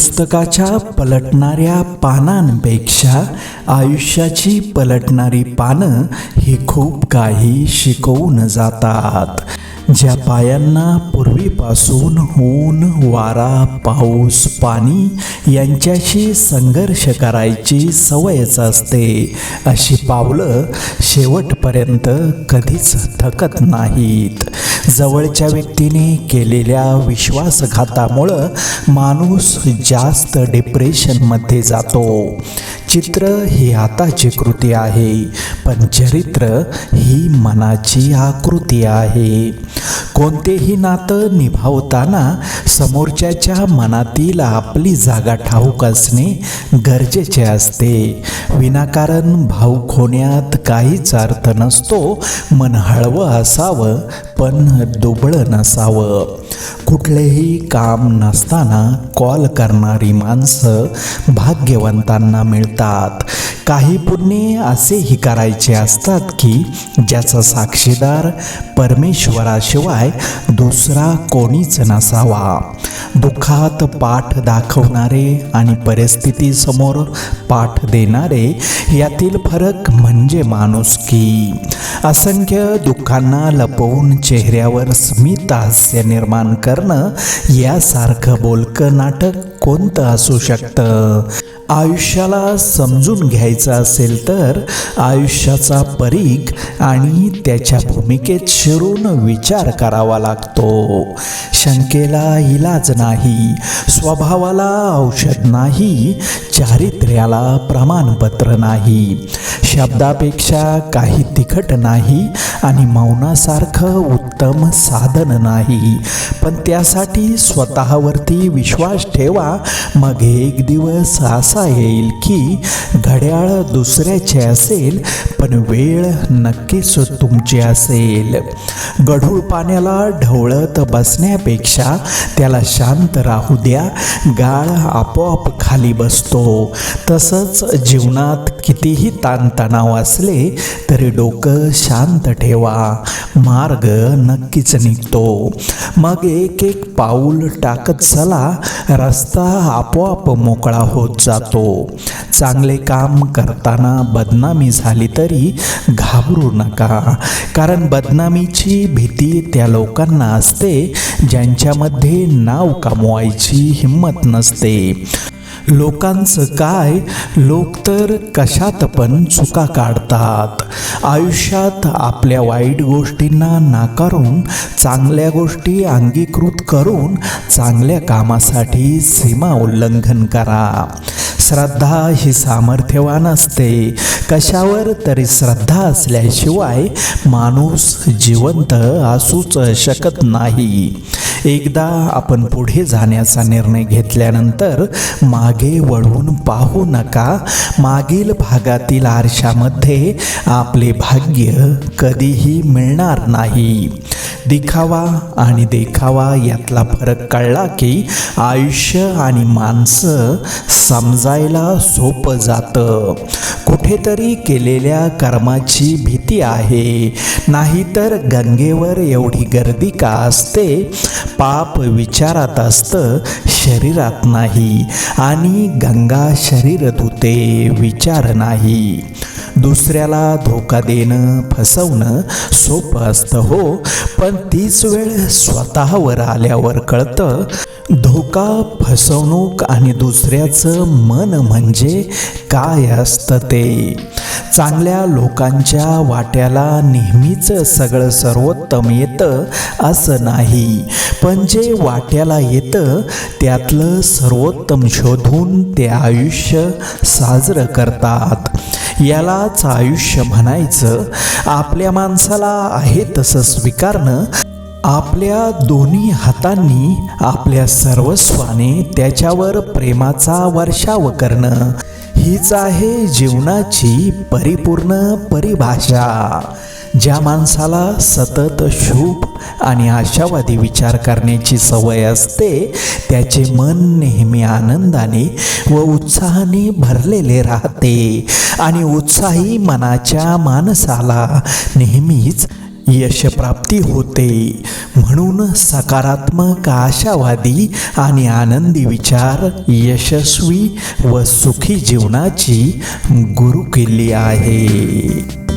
पुस्तकाच्या पलटणाऱ्या पानांपेक्षा आयुष्याची पलटणारी पानं ही खूप काही शिकवून जातात. ज्या पायांना पूर्वीपासून ऊन वारा पाऊस पाणी यांच्याशी संघर्ष करायची सवयच असते अशी पावलं शेवटपर्यंत कधीच थकत नाहीत. जवळच्या व्यक्तीने केलेल्या विश्वासघातामुळं माणूस जास्त डिप्रेशनमध्ये जातो. चित्र ही हाताची कृती आहे पण चरित्र ही मनाची आकृती आहे. कोणतेही नातं निभावताना समोरच्याच्या मनातील आपली जागा ठाऊक असणे गरजेचे असते. विनाकारण भाऊक होण्यात काहीच अर्थ नसतो. मन हळवं असावं पण दुबळं नसावं. कुठलेही काम नसताना कॉल करणारी माणसं भाग्यवंतांना मिळतात. काही पुण्य असेही करायचे असतात की ज्याचा साक्षीदार परमेश्वराशिवाय दुसरा कोणीच नसावा. दुःखात पाठ दाखवणारे आणि परिस्थितीसमोर पाठ देणारे यातील फरक म्हणजे माणूस की. असंख्य दुःखांना लपवून चेहऱ्यावर स्मित हास्य निर्माण करणं यासारखं बोलकं नाटक कोणतं असू शकतं? आयुष्याला समजून घ्यायचं असेल तर आयुष्याचा परीख आणि त्याच्या भूमिकेत शिरून विचार करावा लागतो. शंकेला इलाज नाही स्वभावाला औषध नाही चारित्र्याला प्रमाणपत्र नाही. शब्दापेक्षा काही तिखट नाही आणि मौनासारखं उत्तम साधन नाही. पण त्यासाठी स्वतःवरती विश्वास ठेवा. मग एक दिवस असा येईल की घड्याळ दुसऱ्याचे असेल पण वेळ नक्कीच तुमची असेल. गढूळ पाण्याला ढवळत बसण्यापेक्षा त्याला शांत राहू द्या. गाळ आपोआप खाली बसतो. तसंच जीवनात कितीही तणाव असले तरी डोकं शांत ठेवा. मार्ग नक्कीच निघतो. मग एक एक पाऊल टाकत चला. रस्ता आपोआप मोकळा होत जातो. चांगले काम करताना बदनामी झाली तरी घाबरू नका. कारण बदनामीची भीती त्या लोकांना असते ज्यांच्यामध्ये नाव कमवायची हिंमत नसते. लोकांचं काय? लोक तर कशात पण चुका काढतात. आयुष्यात आपल्या वाईट गोष्टींना नाकारून चांगल्या गोष्टी अंगीकृत करून चांगल्या कामासाठी सीमा उल्लंघन करा. श्रद्धा ही सामर्थ्यवान असते. कशावर तरी श्रद्धा असल्याशिवाय माणूस जिवंत असूच शकत नाही. एकदा आपण पुढे जाण्याचा निर्णय घेतल्यानंतर मागे वळवून पाहू नका. मागील भागातील आरशामध्ये आपले भाग्य कधीही मिळणार नाही. दिखावा आणि देखावा यातला फरक कळला की आयुष्य आणि माणसं समजायला सोपं जातं. कुठेतरी केलेल्या कर्माची भीती आहे. नाहीतर गंगेवर एवढी गर्दी का असते? पाप विचारात असतं शरीरात नाही आणि गंगा शरीर धुते विचार नाही. दुसऱ्याला धोका देणं फसवणं सोपं असतं हो. पण तीच वेळ स्वतःवर आल्यावर कळतं धोका फसवणूक आणि दुसऱ्याचं मन म्हणजे काय असतं ते. चांगल्या लोकांच्या वाट्याला नेहमीच सगळं सर्वोत्तम येतं असं नाही. पण जे वाट्याला येतं त्यातलं सर्वोत्तम शोधून ते आयुष्य साजरं करतात. यालाच आयुष्य म्हणायचं. आपल्या माणसाला आहे तसं स्वीकारणं. आपल्या दोन्ही हातांनी आपल्या सर्वस्वाने त्याच्यावर प्रेमाचा वर्षाव करणं. हीच आहे जीवनाची परिपूर्ण परिभाषा. ज्या माणसाला सतत शुभ आणि आशावादी विचार करण्याची सवय असते त्याचे मन नेहमी आनंदाने व उत्साहाने भरलेले राहते आणि उत्साही मनाच्या माणसाला नेहमीच यशप्राप्ती होते. म्हणून सकारात्मक आशावादी आणि आनंदी विचार यशस्वी व सुखी जीवनाची गुरुकिल्ली आहे.